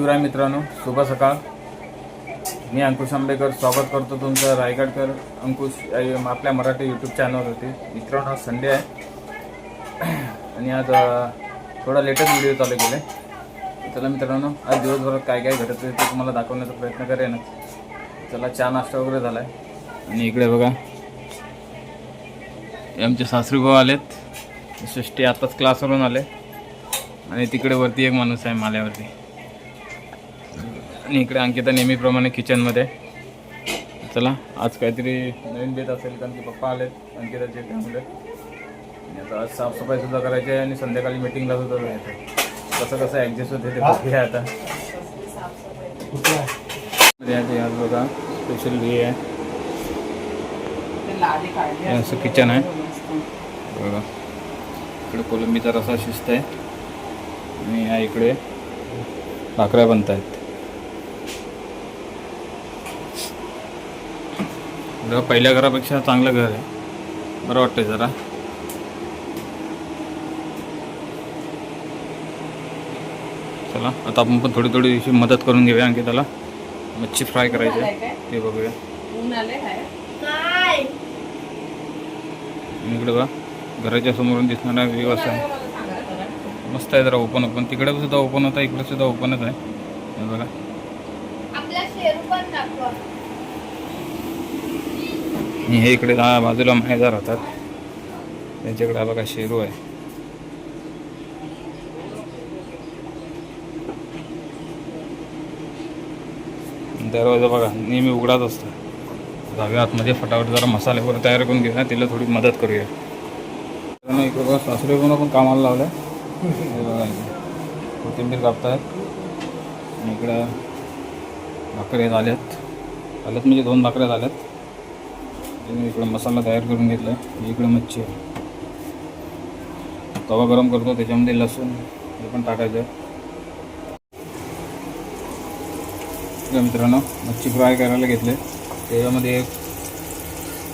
शिवराय मित्रांनो शुभ सकाळ. मी अंकुश आंबेकर स्वागत करतो तुमचं रायगडकर अंकुश आपल्या मराठी यूट्यूब चॅनलवरती मित्रांनो आज संडे आहे. आणि आज थोडा लेटेस्ट व्हिडिओ चालू केले चला मित्रांनो आज दिवसभरात काय काय घडत आहे ते तुम्हाला दाखवण्याचा प्रयत्न करेन. चला चहा नाश्ता वगैरे झाला आहे आणि इकडे बघा. हे आमचे सासरीभाऊ आलेत. सृष्टी आत्ताच क्लासवरून आले. आणि तिकडे वरती एक माणूस आहे माल्यावरती. आणि इकडे अंकिता नेहमीप्रमाणे किचनमध्ये चला आज काहीतरी नवीन बेत असेल कारण की पप्पा आलेत अंकिताचे त्यामुळे. आणि आता आज साफसफाई सुद्धा करायची आहे आणि संध्याकाळी मिटिंगला सुद्धा जायचं आहे. कसं कसं ॲडजस्ट होते ते बघूया आता. आज बघा स्पेशल व्ही आहे. असं किचन आहे. बघा. इकडे कोलंबीचा रसा शिजत आहे. आणि या इकडे भाकऱ्या बनत आहेत जरा पहिल्या घरापेक्षा चांगलं घर आहे. बरं वाटतंय जरा. चला आता आपण पण थोडी थोडी अशी मदत करून घेऊया आणखी त्याला मच्छी फ्राय करायची आहे. ते बघूया. इकडे बघा. घराच्या समोरून दिसणारा व्ह्यू असा आहे. मस्त आहे जरा ओपन ओपन तिकडे सुद्धा ओपन होता इकडे सुद्धा ओपनच आहे. हे बघा आपला शेरू पण दाखवा आणि हे इकडे दहा बाजूला मायदा राहतात. त्यांच्याकडे हा बघा शेरू आहे. दरवाजा बघा नेहमी उघडाच असतो. जाऊया आतमध्ये फटाफट जरा मसाले वगैरे तयार करून घेऊया तिला थोडी मदत करूया. इकडे बघा सासरे पण आपण कामाला लावलं हे बघा कोथिंबीर कापतायत. आणि इकडं भाकऱ्या झाल्यात. झाल्यात म्हणजे दोन भाकऱ्या झाल्यात. आणि इकडे मसाला तयार करून घेतला. आहे इकडे मच्छी आहे. तवा गरम करतो त्याच्यामध्ये लसूण हे पण टाकायचं. मित्रांनो मच्छी फ्राय करायला घेतले. त्याच्यामध्ये एक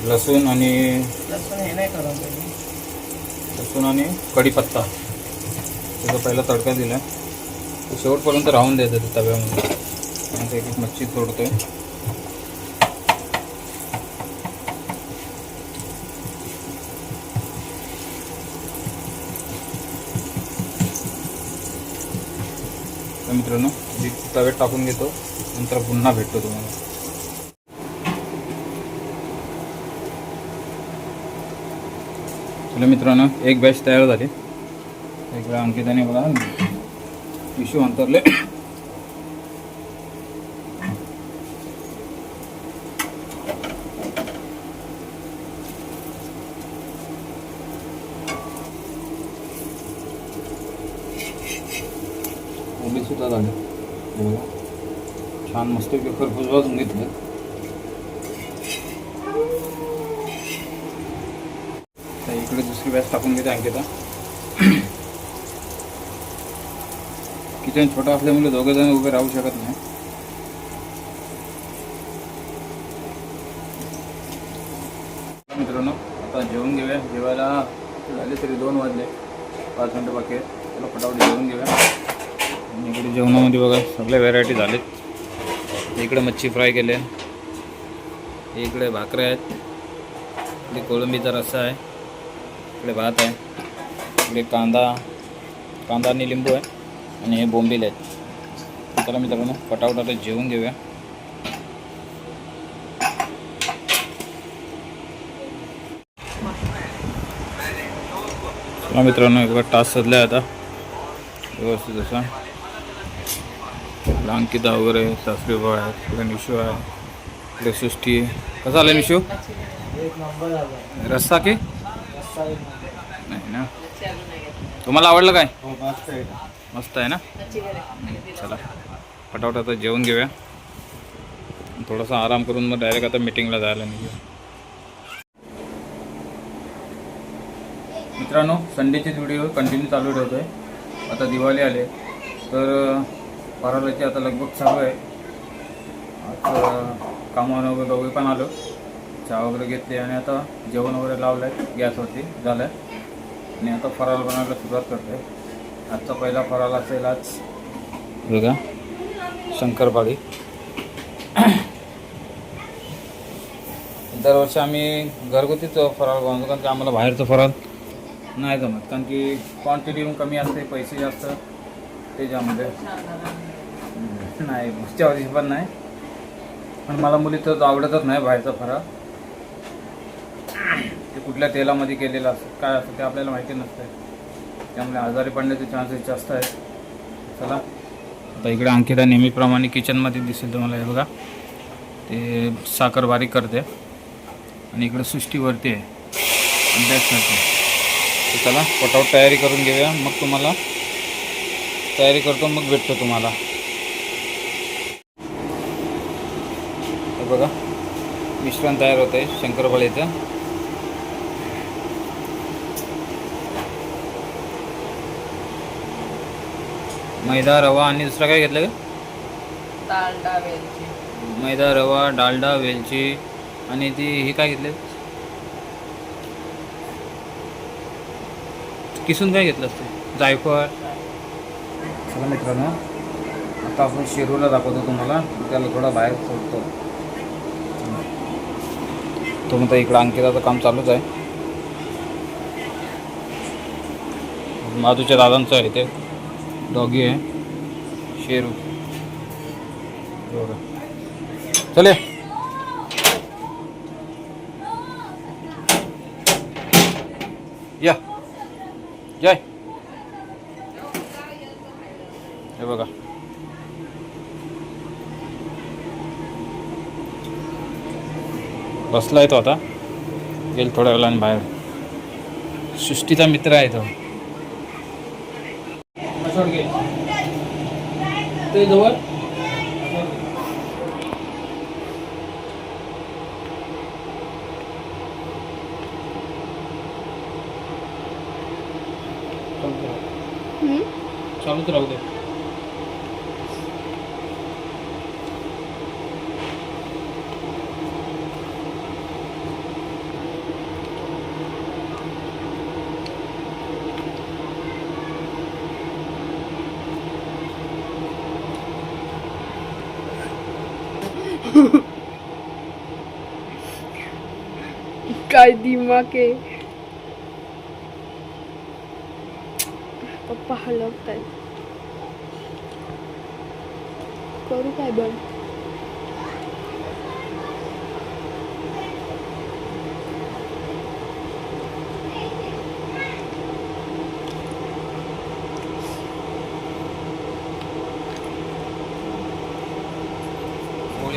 लसूण आणि लसूण आणि कढीपत्ता. त्याचा पहिला तडका दिला. शेवटपर्यंत राहून द्यायचं ते तव्यामध्ये. आणि एक एक मच्छी तोडतोय. मित्रांनो मी तव्यात टाकून घेतो नंतर पुन्हा भेटतो तुम्हाला. चला मित्रांनो एक बॅच तयार झाली. एक इकडे अंकिताने बघा इशू अंतरले कोबी सुद्धा झाले हे बघा. छान मस्त खरपूस भाजून घेतलं. तर इकडे दुसरी बॅच टाकून घेते अंकिता. किचन छोटा असल्यामुळे दोघं जण उभे राहू शकत नाही. मित्रांनो आता जेवून घेऊया. जेवायला झाले तरी दोन वाजले. पाच मिनटं बाकी आहेत. त्याला फटाफट जेवून घेऊया. आणि इकडे जेवणामध्ये बघा सगळ्या व्हेरायटी झालेत. इकडे मच्छी फ्राय केले. इकडे भाकऱ्या आहेत. इकडे कोळंबीचा रस्सा आहे. इकडे भात आहे. इकडे कांदा कांदा आणि लिंबू आहे. आणि हे बोंबील आहेत. चला मित्रांनो फटाफट आता जेवून घेऊया. मित्रांनो एक टास्क सजला आता. व्यवस्थित असा. अंकिता वगैरे सासरी भाऊ आहे इकडे निशू आहे इकडे सृष्टी आहे. कसं आलं निशू? रस्सा की? नाही ना. तुम्हाला आवडलं काय? मस्त आहे. ना? चला फटाफट आता जेवण घेऊया. थोडासा आराम करून मग डायरेक्ट आता मिटिंगला जायला निघूया. मित्रांनो संडेचेच व्हिडिओ कंटिन्यू चालू ठेवतोय. आता दिवाळी आले तर फराळाची आता लगभग चालू आहे. आज कामावर वगैरे दोघे पण आलो. चहा वगैरे घेतली आणि आता जेवण वगैरे लावलं आहे गॅसवरती झालं आहे आणि आता फराळ बनवायला सुरुवात करते आजचा पहिला फराळ असेल आज बघा शंकरपाळी. दरवर्षी आम्ही घरगुतीच फराळ बनवतो कारण की आम्हाला बाहेरचं फराळ नाही जमत. कारण की क्वांटिटी पण कमी असते पैसे जास्त. त्याच्यामध्ये. नाही मागच्या वर्षी पण नाही. पण मला मुली तर आवडतच नाही बाहेरचा फराळ ते कुठल्या तेलामध्ये केलेलं असतं काय असतं ते आपल्याला माहिती नसतं. त्यामुळे आजारी पडण्याचे चान्सेस जास्त आहेत. चला. आता इकडे अंकिता नेहमीप्रमाणे किचनमध्ये दिसेल तुम्हाला हे बघा. ते साखर बारीक करते. आणि इकडे सृष्टीवरती आहे. अभ्यास करते. चला पटावट तयारी करून घेऊया. मग तुम्हाला तयारी करतो मग भेटतो तुम्हाला. हे बघा मिश्रण तयार होतं आहे शंकरपाळीचं मैदा रवा आणि दुसरं काय घेतलं का मैदा रवा डालडा वेलची आणि ती हे काय घेतले? किसून काय घेतलं असते? जायफळ. चला मित्रांनो. आता आपण शिरूला दाखवतो तुम्हाला. त्याला थोडा बाहेर सोडतो. तो म्हणता इकडं अंकिताचं काम चालूच आहे. माधूच्या दादांचं आहे ते. डॉगी आहे. शेरू. चले. या. जय. हे बघा. बसलाय तो आता. येईल थोड्या वेळाने बाहेर. सृष्टीचा मित्र आहे तो. ते जवळ? चालूच राहू दे. काय दिमाग आहे पप्पा हलवताय करू काय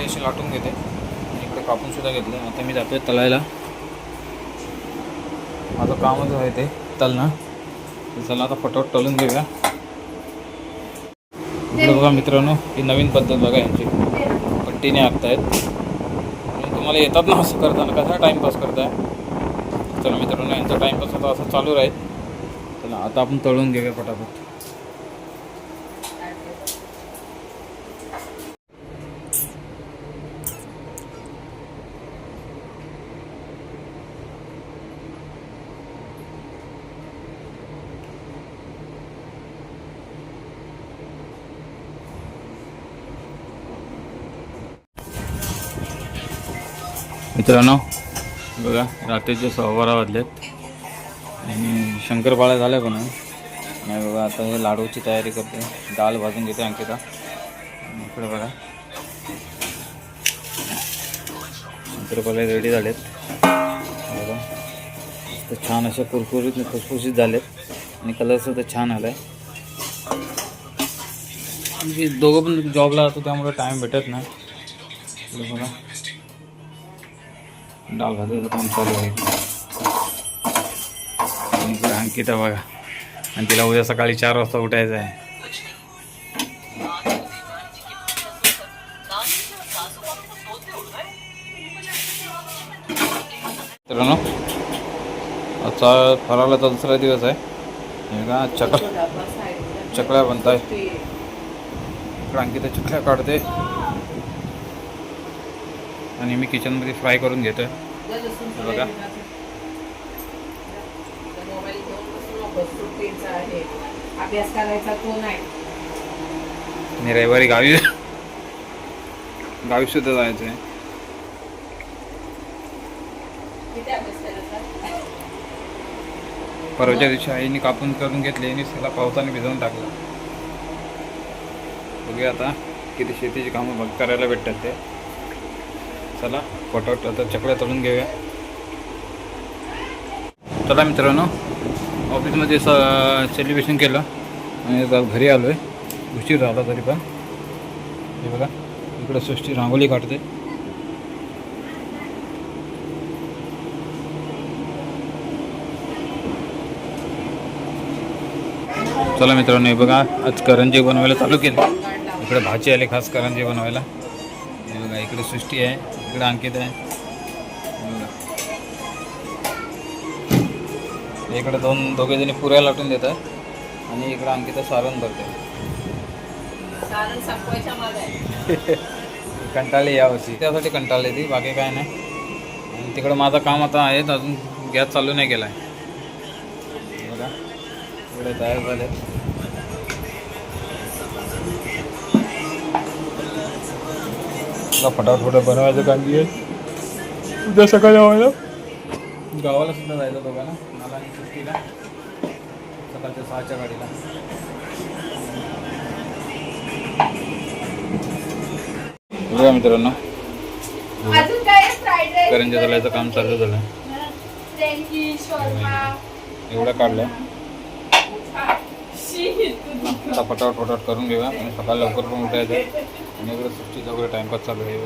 अशी लाटून घेते. आणि इकडे कापून सुद्धा घेतलं. आता मी जातोय तलायला. माझं कामच आहे ते तलणं. चला आता फटाफट तळून घेऊया. इकडे बघा मित्रांनो ही नवीन पद्धत बघा यांची. पट्टीने आखतायत. तुम्हाला येतात ना असं करताना. कसा टाईमपास करताय? चला मित्रांनो यांचा टाईमपास आता असं चालू राहील. चला आता आपण तळून घेऊया फटाफट. मित्रांनो बघा रात्रीचे सव्वा बारा वाजलेत. आणि शंकरपाळ्या झाल्या पण नाही? बघा आता हे लाडूची तयारी करते दाल भाजून घेते अंकिता. आणि इकडे बघा. शंकरपाळे रेडी झालेत. बघा. तर छान असे कुरकुरीत खुसखुशीत झालेत. आणि कलरसुद्धा छान आला आहे दोघं पण जॉबला असतो त्यामुळे टाईम भेटत नाही. बघा. डाळ भाजायचं काम चालू आहे. अंकिता बघा. आणि तिला उद्या सकाळी चार वाजता उठायचं आहे. मित्रांनो आजचा फराळाचा दुसरा दिवस आहे. का चकल चकल्या बनताय. इकडं अंकिता चकल्या काढते. आणि मी किचनमध्ये फ्राय करून घेतो आहे बघा. मी रविवारी गावी गावी सुद्धा जायचं आहे परवाच्या दिवशी आईने कापून करून घेतले आणि त्याला पावसाने भिजवून टाकलं. बघूया आता किती शेतीची कामं बघ करायला भेटतात ते. चला पटापट आता चकल्या तळून घेऊया. चला मित्रांनो ऑफिसमध्ये स सेलिब्रेशन केलं. आणि आता घरी आलो आहे उशीर झाला तरी पण. हे बघा इकडं सृष्टी रांगोळी काढते. चला मित्रांनो हे बघा आज करंजी बनवायला चालू केलं. इकडे भाजी आले खास करंजी बनवायला. इकडे सृष्टी आहे इकडे अंकित आहे. इकडे दोन दोघे जणी पुऱ्या लाटून देतात आणि इकडे अंकिता सारण भरते. कंटाळली यावर्षी त्यासाठी कंटाळली ती बाकी काय नाही. आणि तिकडं माझं काम आता आहे अजून गॅस चालू नाही केला आहे बघा इकडे तयार झाले फटाफट फटाफट बनवायचं काम आहे उद्या सकाळी आम्हाला गावाला सुद्धा जायचं दोघांना. मला आणि सुट्टीला. सकाळच्या सहाच्या गाडीला. बघा मित्रांनो. करंजी चालायचं काम चालू झालं. एवढं काढलं आता पटावट करून घेऊया. आणि सकाळी लवकर पण उठायचं आणि इकडे सुट्टीचा वगैरे टाइमपास चालू आहे.